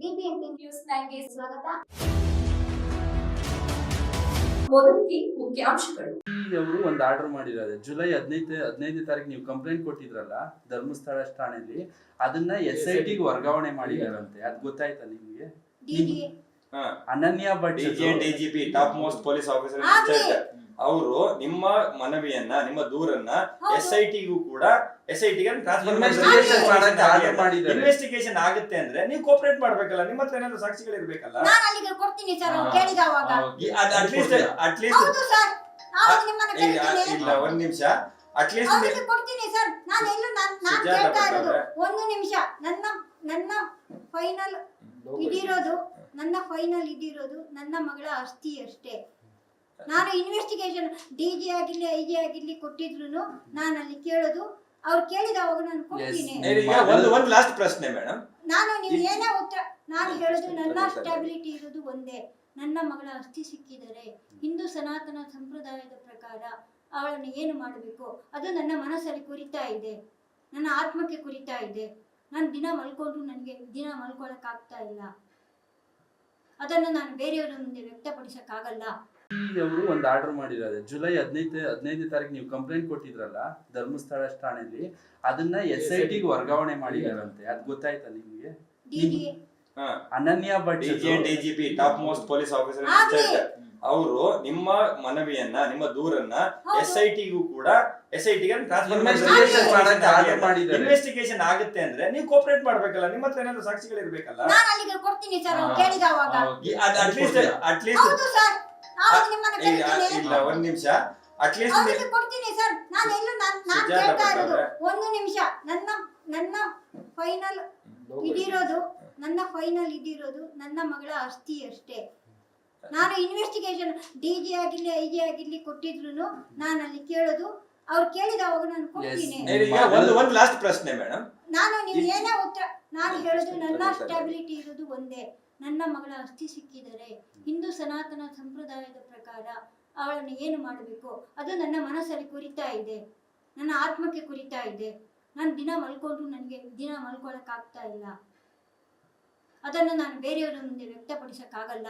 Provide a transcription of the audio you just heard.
BBMP news ನೈನ್ಗೆ ಸ್ವಾಗತ. ಮೊದಲಿಗೆ ಮುಖ್ಯಾಂಶಗಳು. ಅವರು ಒಂದು ಆರ್ಡರ್ ಮಾಡಿದ್ದಾರೆ ಜುಲೈ ಹದಿನೈದು ಹದಿನೈದನೇ ತಾರೀಕು ನೀವು ಕಂಪ್ಲೇಂಟ್ ಕೊಟ್ಟಿದ್ರಲ್ಲ ಧರ್ಮಸ್ಥಳ ಠಾಣೆಯಲ್ಲಿ ಅದನ್ನ ಎಸ್ ಐ ಟಿಗೆ ವರ್ಗಾವಣೆ ಮಾಡಿದಾರಂತೆ. ಅದ್ ಗೊತ್ತಾಯ್ತಾ ನಿಮ್ಗೆ? Ananya Bhat DG DGP top most police officer. ಅವರು ನಿಮ್ಮ ಮನವಿಯನ್ನ ನಿಮ್ಮ ದೂರನ್ನ. ಎಸ್ ಐ ಟಿಗೂ ಕೂಡ ಎಸ್ ಐ ಟಿಗೆ. ಇನ್ವೆಸ್ಟಿಗೇಷನ್ ಆಗುತ್ತೆ. ಅಂದ್ರೆ ನೀವು ಕೋಪರೇಟ್ ಮಾಡ್ಬೇಕಲ್ಲ ನಿಮ್ಮ ಹತ್ರ ಏನಾದ್ರು ಸಾಕ್ಷಿಗಳಿರ್ಬೇಕಲ್ಲ ನಾನು ಅಲ್ಲಿಗೆ ಕೊಡ್ತೀನಿ ಸರ್ ಅವ್ರು ಹಾ. ಅಟ್ಲೀಸ್ಟ್ ಅಟ್ಲೀಸ್ಟ್ ಹೌದು ಸರ್ ನಾನು ನಿಮ್ಮನ್ನ ಕರಿತೀನಿ ಇಲ್ಲ ಒಂದ್ ನಿಮಿಷ. ಅಟ್ಲೀಸ್ಟ್ ಅವ್ರಿಗೆ ಕೊಡ್ತೀನಿ ಸರ್ ನಾನು ಎಲ್ಲೂ ನಾನು ನಾನು ಸುಜಾತ ಕೇಳ್ತಾ ಇರೋದು. ಬರ್ತಾರೆ. ಒಂದು ನಿಮಿಷ. ನನ್ನ ನನ್ನ ಫೈನಲ್ ಇದಿರೋದು ನನ್ನ ಫೈನಲ್ ಇದಿರೋದು ನನ್ನ ಮಗಳ ಅಸ್ತಿ ಅಷ್ಟೇ ನಾನು ಇನ್ವೆಸ್ಟಿಗೇಷನ್ ಡಿ ಜಿ ಆಗಿರ್ಲಿ ಐ ಜಿ ಆಗಿರ್ಲಿ ಕೊಟ್ಟಿದ್ರು ನಾನು ಅಲ್ಲಿ ಕೇಳೋದು. ಅವ್ರು ಕೇಳಿದವಾಗ ನಾನು ಕೊಡ್ತೀನಿ. ಈಗ ಒಂದು ಒಂದು ಲಾಸ್ಟ್ ಪ್ರಶ್ನೆ ಮೇಡಮ್ ನಾನು ನೀವು ಏನೇ ಉತ್ತರ ನಾನು ಹೇಳೋದು ನನ್ನ. ಸ್ಟೆಬಿಲಿಟಿ ಇರೋದು ಒಂದೇ. ನನ್ನ ಮಗಳ ಅಸ್ಥಿ ಸಿಕ್ಕಿದರೆ ಹಿಂದೂ ಸನಾತನ ಸಂಪ್ರದಾಯದ ಪ್ರಕಾರ ಅವಳನ್ನು ಏನು ಮಾಡಬೇಕು? ಅದು ನನ್ನ ಮನಸ್ಸಲ್ಲಿ ಕುರಿತಾ ಇದೆ. ನನ್ನ ಆತ್ಮಕ್ಕೆ ಕುರಿತಾ ಇದೆ. ನಾನು ದಿನ ಮಲ್ಕೊಂಡ್ರು ನನಗೆ ದಿನ ಮಲ್ಕೊಳಕ್ಕಾಗ್ತಾ ಇಲ್ಲ. ಅದನ್ನು ನಾನು ಬೇರೆಯವರ ಮುಂದೆ ವ್ಯಕ್ತಪಡಿಸಕ್ಕಾಗಲ್ಲ. ಅವರು ಒಂದು ಆರ್ಡರ್ ಮಾಡಿರೋದು. ಜುಲೈ ಹದಿನೈದು ಹದಿನೈದನೇ ತಾರೀಕು ನೀವು ಕಂಪ್ಲೇಂಟ್ ಕೊಟ್ಟಿದ್ರಲ್ಲ ಧರ್ಮಸ್ಥಳ ಠಾಣೆಯಲ್ಲಿ ಅದನ್ನ ಎಸ್ ಐ ಟಿಗೆ ವರ್ಗಾವಣೆ ಮಾಡಿದಾರಂತೆ. ಅದ್ ಗೊತ್ತಾಯ್ತಾ ನಿಮ್ಗೆ? Ananya Bhat DG DGP top most police officer. ಅವರು ನಿಮ್ಮ ಮನವಿಯನ್ನ ನಿಮ್ಮ ದೂರನ್ನ. ಎಸ್ ಐ ಟಿಗೂ ಕೂಡ ಎಸ್ ಐ ಟಿಗೆ. ಇನ್ವೆಸ್ಟಿಗೇಷನ್ ಆಗುತ್ತೆ ಅಂದ್ರೆ ನೀವು ಕೋಪರೇಟ್ ಮಾಡ್ಬೇಕಲ್ಲ ನಿಮ್ಮ ಹತ್ರ ಏನಾದ್ರು ಸಾಕ್ಷಿಗಳಿರ್ಬೇಕಲ್ಲ? ಅಟ್ಲೀಸ್ಟ್ ಅಟ್ಲೀಸ್ಟ್ ನಿಮ್ಮನ್ನ ಕರಿತೀನಿ ಇಲ್ಲ ಒಂದ್ ನಿಮಿಷ. ಅಟ್ಲೀಸ್ಟ್ ಅವ್ರಿಗೆ ಕೊಡ್ತೀನಿ ಸರ್. ನಾನು ಎಲ್ಲೂ ನಾನು ನಾನು ಸುಜಾತ ಕೇಳ್ತಾ ಇರೋದು. ಒಂದು ನಿಮಿಷ. ನನ್ನ ನನ್ನ ಫೈನಲ್ ಇದಿರೋದು ನನ್ನ ಫೈನಲ್ ಇದಿರೋದು ನನ್ನ ಮಗಳ ಅಸ್ಥಿ ಅಷ್ಟೇ. ನಾನು ಇನ್ವೆಸ್ಟಿಗೇಷನ್ ಡಿ ಜಿ ಆಗಿರ್ಲಿ ಐ ಜಿ ಆಗಿರ್ಲಿ ಕೊಟ್ಟಿದ್ರು ನಾನು ಅಲ್ಲಿ ಕೇಳೋದು. ಅವ್ರು ಕೇಳಿದವಾಗ ನಾನು ಕೊಡ್ತೀನಿ. ಒಂದು ಲಾಸ್ಟ್ ಪ್ರಶ್ನೆ ಮೇಡಮ್ ನಾನು ನೀವು ಏನೇ ಉತ್ತರ ನಾನು ಹೇಳೋದು ನನ್ನ. ಸ್ಟೆಬಿಲಿಟಿ ಇರೋದು ಒಂದೇ. ನನ್ನ ಮಗಳ ಅಸ್ಥಿ ಸಿಕ್ಕಿದರೆ ಹಿಂದೂ ಸನಾತನ ಸಂಪ್ರದಾಯದ ಪ್ರಕಾರ ಅವಳನ್ನು ಏನು ಮಾಡಬೇಕು? ಅದು ನನ್ನ ಮನಸ್ಸಲ್ಲಿ ಕುರಿತಾ ಇದೆ. ನನ್ನ ಆತ್ಮಕ್ಕೆ ಕುರಿತಾ ಇದೆ. ನಾನು ದಿನ ಮಲ್ಕೊಂಡ್ರು ನನಗೆ ದಿನ ಮಲ್ಕೊಳ್ಳೋಕ್ಕಾಗ್ತಾ ಇಲ್ಲ. ಅದನ್ನು ನಾನು ಬೇರೆಯವರ ಮುಂದೆ ವ್ಯಕ್ತಪಡಿಸಕ್ಕಾಗಲ್ಲ.